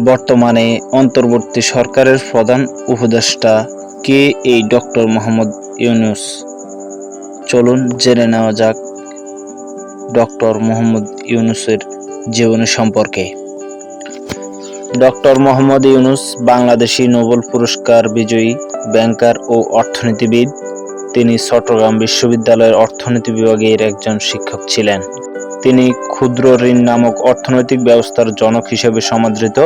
বর্তমানে অন্তর্বর্তী সরকারের প্রধান উপদেষ্টা কে এই ডক্টর মোহাম্মদ ইউনুস। চলুন জেনে নেওয়া যাক ডক্টর মোহাম্মদ ইউনুসের জীবনী সম্পর্কে। ডক্টর মোহাম্মদ ইউনুস বাংলাদেশি নোবেল পুরস্কার বিজয়ী ব্যাংকার ও অর্থনীতিবিদ। তিনি চট্টগ্রাম বিশ্ববিদ্যালয়ের অর্থনীতি বিভাগের একজন শিক্ষক ছিলেন। তিনি ক্ষুদ্র ঋণ নামক অর্থনৈতিক ব্যবস্থার জনক হিসেবে সমাদৃত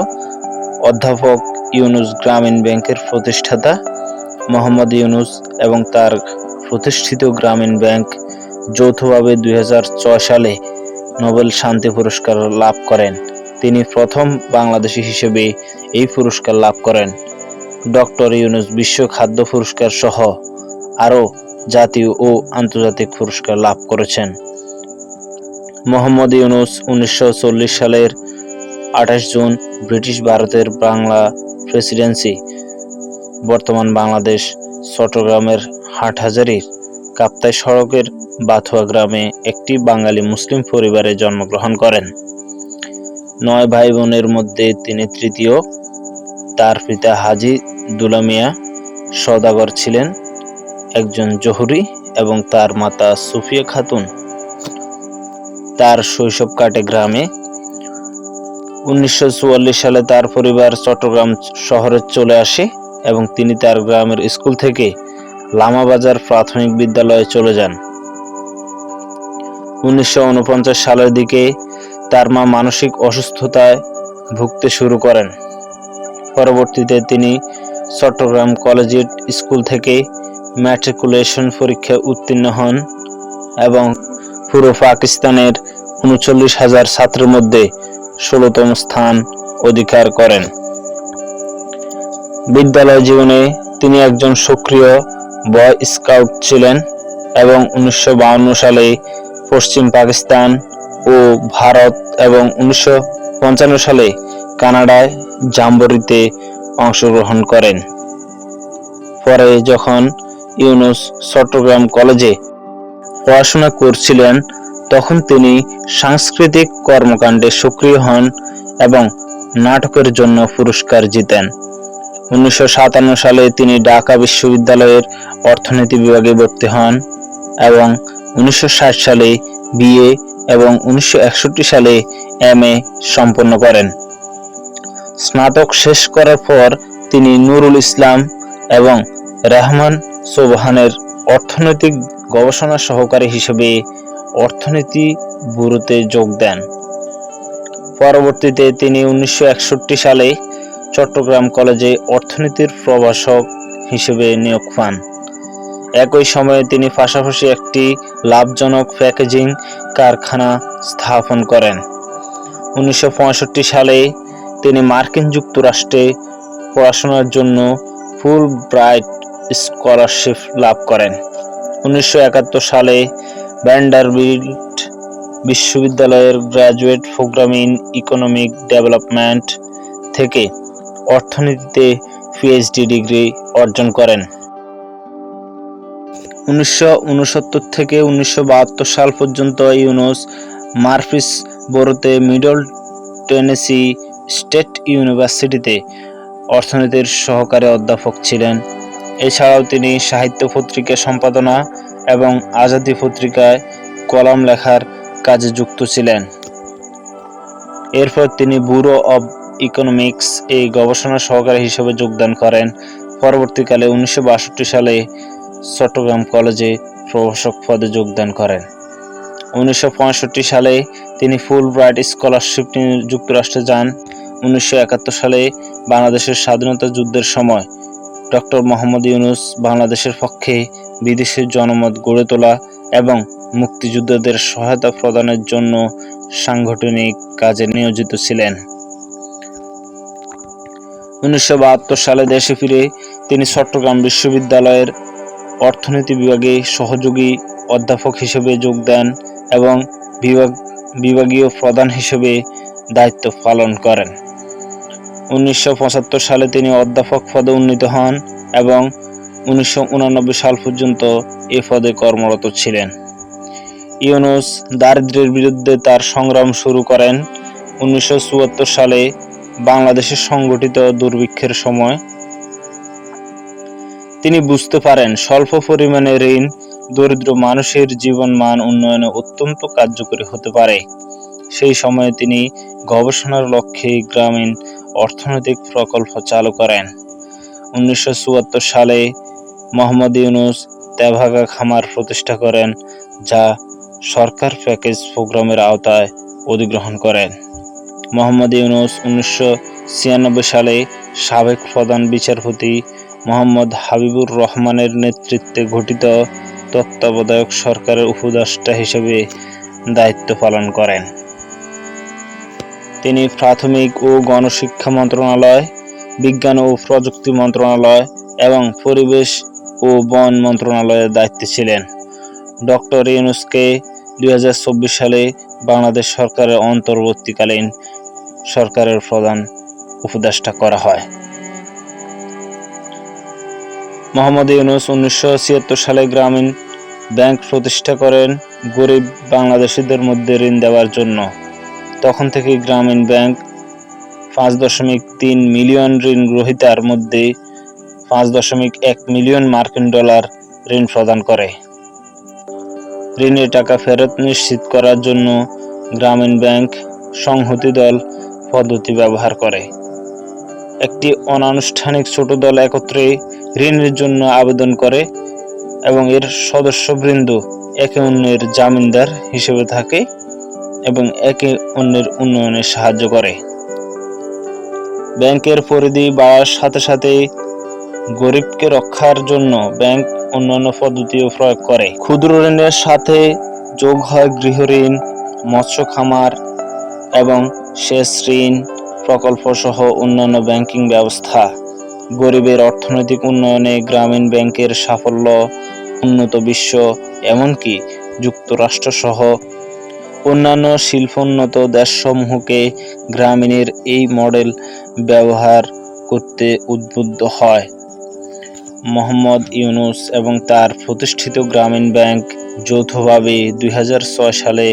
অধ্যাপক ইউনুস গ্রামীণ ব্যাংকের প্রতিষ্ঠাতা মোহাম্মদ ইউনুস এবং তার প্রতিষ্ঠিত গ্রামীণ ব্যাংক যৌথভাবে দুই হাজার ছয় সালে নোবেল শান্তি পুরস্কার লাভ করেন। তিনি প্রথম বাংলাদেশি হিসেবে এই পুরস্কার লাভ করেন। ডক্টর ইউনুস বিশ্ব খাদ্য পুরস্কার সহ আরও জাতীয় ও আন্তর্জাতিক পুরস্কার লাভ করেছেন। মোহাম্মদ ইউনুস উনিশশো চল্লিশ সালের আঠাশ জুন ব্রিটিশ ভারতের বাংলা প্রেসিডেন্সি, বর্তমান বাংলাদেশ চট্টগ্রামের হাটহাজারীর কাপ্তাই সড়কের বাথুয়া গ্রামে একটি বাঙালি মুসলিম পরিবারে জন্মগ্রহণ করেন। নয় ভাই বোনের মধ্যে তিনি তৃতীয়। তার পিতা হাজি দুলামিয়া সদাগর ছিলেন একজন জহুরি এবং তার মাতা সুফিয়া খাতুন তার শৈশব কাটে গ্রামে। উনিশশো চুয়াল্লিশ সালে তার পরিবার চট্টগ্রাম শহরে চলে আসে এবং তিনি তার গ্রামের স্কুল থেকে লামাবাজার প্রাথমিক বিদ্যালয়ে চলে যান। উনিশশো উনপঞ্চাশ সালের দিকে তার মা মানসিক অসুস্থতায় ভুগতে শুরু করেন। পরবর্তীতে তিনি চট্টগ্রাম কলেজিয়েট স্কুল থেকে ম্যাট্রিকুলেশন পরীক্ষায় উত্তীর্ণ হন এবং পুরো পাকিস্তানের উনচল্লিশ হাজার ছাত্রের মধ্যে ষোলোতম স্থান অধিকার করেন। বিদ্যালয় জীবনে তিনি একজন সক্রিয় বয় স্কাউট ছিলেন এবং উনিশশো সালে পশ্চিম পাকিস্তান ও ভারত এবং উনিশশো পঞ্চান্ন সালে কানাডায় জাম্বরিতে অংশগ্রহণ করেন। পরে যখন ইউনুস চট্টগ্রাম কলেজে পড়াশোনা করছিলেন তখন তিনি সাংস্কৃতিক কর্মকাণ্ডে সক্রিয় হন এবং নাটকের জন্য পুরস্কার জিতেন। উনিশশো সাতান্ন সালে তিনি ঢাকা বিশ্ববিদ্যালয়ের অর্থনীতি বিভাগে ভর্তি হন এবং উনিশশো ষাট সালে বিএ এবং উনিশশো একষট্টি সালে এম এ সম্পন্ন করেন। স্নাতক শেষ করার পর তিনি নুরুল ইসলাম এবং রহমান সোবহানের অর্থনৈতিক গবেষণা সহকারী হিসেবে অর্থনীতি ব্যুরোতে যোগ দেন। পরবর্তীতে তিনি উনিশশো একষট্টি সালে চট্টগ্রাম কলেজে অর্থনীতির প্রভাষক হিসেবে নিয়োগ পান। একই সময়ে তিনি পাশাপাশি একটি লাভজনক প্যাকেজিং কারখানা স্থাপন করেন। উনিশশো পঁয়ষট্টি সালে তিনি মার্কিন যুক্তরাষ্ট্রে পড়াশোনার জন্য ফুল ব্রাইট স্কলারশিপ লাভ করেন। উনিশশো একাত্তর সালে ভ্যান্ডারবিল্ট বিশ্ববিদ্যালয়ের graduate program in economic development থেকে অর্থনীতিতে পিএইচডি ডিগ্রি অর্জন করেন। উনিশশো উনসত্তর থেকে উনিশশো বাহাত্তর সাল পর্যন্ত ইউনুস মার্ফিস বোরোতে মিডল টেনেসি স্টেট ইউনিভার্সিটিতে অর্থনীতির সহকারী অধ্যাপক ছিলেন। এছাড়াও তিনি সাহিত্য পত্রিকা সম্পাদনা এবং আজাদি পত্রিকায় কলাম লেখার কাজে যুক্ত ছিলেন। এরপর তিনি ব্যুরো অব ইকোনমিক্স এই গবেষণা সহকারী হিসেবে যোগদান করেন। পরবর্তীকালে উনিশশো বাষট্টি সালে চট্টগ্রাম কলেজে প্রভাষক পদে যোগদান করেন। উনিশশো পঁয়ষট্টি সালে তিনি ফুল ব্রাইট স্কলারশিপ নিয়ে যুক্তরাষ্ট্রে যান। উনিশশো একাত্তর সালে বাংলাদেশের স্বাধীনতা যুদ্ধের সময় ডক্টর মোহাম্মদ ইউনুস বাংলাদেশের পক্ষে বিদেশের জনমত গড়ে তোলা এবং মুক্তিযোদ্ধাদের সহায়তা প্রদানের জন্য সাংগঠনিক কাজে নিয়োজিত ছিলেন। উনিশশো বাহাত্তর সালে দেশে ফিরে তিনি চট্টগ্রাম বিশ্ববিদ্যালয়ের অর্থনীতি বিভাগে সহযোগী অধ্যাপক হিসেবে যোগ দেন এবং বিভাগ, বিভাগীয় প্রধান হিসেবে দায়িত্ব পালন করেন। উনিশশো পঁচাত্তর সালে তিনি অধ্যাপক পদে উন্নীত হন এবং উনিশশো সাল পর্যন্ত এ পদে কর্মরত ছিলেন। ইউনুস দারিদ্র্যের বিরুদ্ধে তার সংগ্রাম শুরু করেন উনিশশো সালে বাংলাদেশের সংগঠিত দুর্ভিক্ষের সময়। তিনি বুঝতে পারেন, স্বল্প পরিমাণে ঋণ দরিদ্র মানুষের জীবন মান উন্নয়নে অত্যন্ত কার্যকরী হতে পারে। সেই সময়ে তিনি গবেষণার লক্ষ্যে গ্রামীণ অর্থনৈতিক প্রকল্প চালু করেন। উনিশশো চুয়াত্তর সালে মোহাম্মদ ইউনুস তেভাগা খামার প্রতিষ্ঠা করেন, যা সরকার প্যাকেজ প্রোগ্রামের আওতায় অধিগ্রহণ করেন। মোহাম্মদ ইউনুস উনিশশো ছিয়ানব্বই সালে সাবেক প্রধান বিচারপতি মোহাম্মদ হাবিবুর রহমানের নেতৃত্বে গঠিত তত্ত্বাবধায়ক সরকারের উপদেষ্টা হিসেবে দায়িত্ব পালন করেন। তিনি প্রাথমিক ও গণশিক্ষা মন্ত্রণালয়, বিজ্ঞান ও প্রযুক্তি মন্ত্রণালয় এবং পরিবেশ ও বন মন্ত্রণালয়ের দায়িত্বে ছিলেন। ডক্টর ইউনুসকে দুই সালে বাংলাদেশ সরকারের অন্তর্বর্তীকালীন সরকারের প্রধান উপদেষ্টা করা হয়। মোহাম্মদ ইউনুস উনিশশো ছিয়াত্তর সালে গ্রামীণ ব্যাংক প্রতিষ্ঠা করেন গরিব বাংলাদেশিদের মধ্যে ঋণ দেওয়ার জন্য। তখন থেকে গ্রামীণ ব্যাংক পাঁচ দশমিক তিন মিলিয়ন ঋণ গ্রহীতার মধ্যে পাঁচ দশমিক এক মিলিয়ন মার্কিন ডলার ঋণ প্রদান করে। ঋণের টাকা ফেরত নিশ্চিত করার জন্য গ্রামীণ ব্যাংক সংহতি দল পদ্ধতি ব্যবহার করে। একটি অনানুষ্ঠানিক ছোট দল একত্রে ঋণের জন্য আবেদন করে এবং এর সদস্যবৃন্দ একে অন্যের জামিনদার হিসেবে থাকে এবং একে অন্যের উন্নয়নে সাহায্য করে। ব্যাংকের পরিধি বাড়ার সাথে সাথে গরিবকে রক্ষার জন্য ব্যাংক অন্যান্য পদ্ধতিও প্রয়োগ করে। ক্ষুদ্র ঋণের সাথে যোগ হয় গৃহ ঋণ, মৎস্য খামার এবং সেচ ঋণ প্রকল্প সহ অন্যান্য ব্যাংকিং ব্যবস্থা। গরিবের অর্থনৈতিক উন্নয়নে গ্রামীণ ব্যাংকের সাফল্য উন্নত বিশ্ব, এমনকি যুক্তরাষ্ট্রসহ অন্যান্য শিল্পোন্নত দেশসমূহকে গ্রামীণের এই মডেল ব্যবহার করতে উদ্বুদ্ধ হয়। মোহাম্মদ ইউনুস এবং তার প্রতিষ্ঠিত গ্রামীণ ব্যাংক যৌথভাবে দুই হাজার ছয় সালে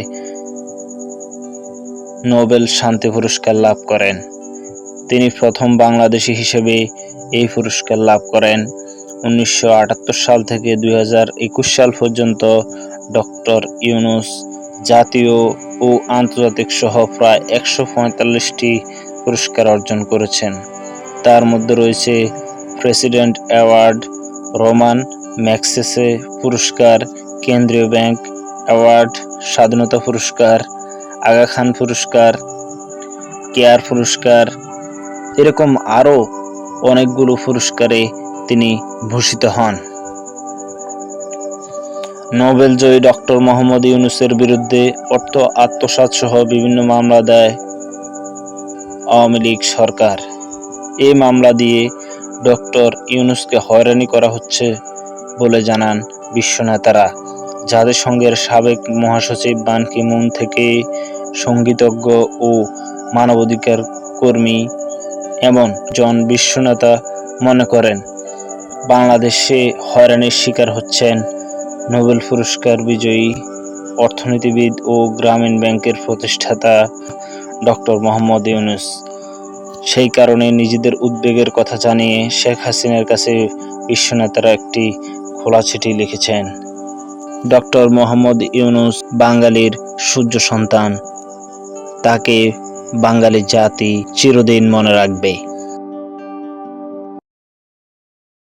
নোবেল শান্তি পুরস্কার লাভ করেন। তিনি প্রথম বাংলাদেশি হিসেবে এই পুরস্কার লাভ করেন। উনিশশো আটাত্তর সাল থেকে দুই হাজার একুশ সাল পর্যন্ত ডক্টর ইউনুস জাতীয় ও আন্তর্জাতিক সহ প্রায় একশো পঁয়তাল্লিশটি পুরস্কার অর্জন করেছেন। তার মধ্যে রয়েছে প্রেসিডেন্ট অ্যাওয়ার্ড রোমান ম্যাক্সেসে পুরস্কার কেন্দ্রীয় ব্যাংক অ্যাওয়ার্ড স্বাধীনতা পুরস্কার আগা খান পুরস্কার কেয়ার পুরস্কার এরকম আরও অনেকগুলো পুরস্কারে তিনি ভূষিত হন। নোবেল জয়ী ডক্টর মোহাম্মদ ইউনুসের বিরুদ্ধে অর্থ আত্মসাৎ সহ বিভিন্ন মামলা দেয় আওয়ামী লীগ সরকার। এই মামলা দিয়ে ডক্টর ইউনুসকে হয়রানি করা হচ্ছে বলে জানান বিশ্ব নেতারা জাতিসংঘের সাবেক মহাসচিব বান কি মুন থেকে সঙ্গীতজ্ঞ ও মানবাধিকার কর্মী এমন জন বিশ্বনেতা মনে করেন, বাংলাদেশে হয়রানির শিকার হচ্ছেন নোবেল পুরস্কার বিজয়ী অর্থনীতিবিদ ও গ্রামীণ ব্যাংকের প্রতিষ্ঠাতা ডক্টর মোহাম্মদ ইউনুস। সেই কারণে নিজেদের উদ্বেগের কথা জানিয়ে শেখ হাসিনার কাছে বিশ্বনেতারা একটি খোলা চিঠি লিখেছেন। ডক্টর মোহাম্মদ ইউনুস বাঙালির সূর্য সন্তান। তাকে বাঙালি জাতি চিরদিন মনে রাখবে।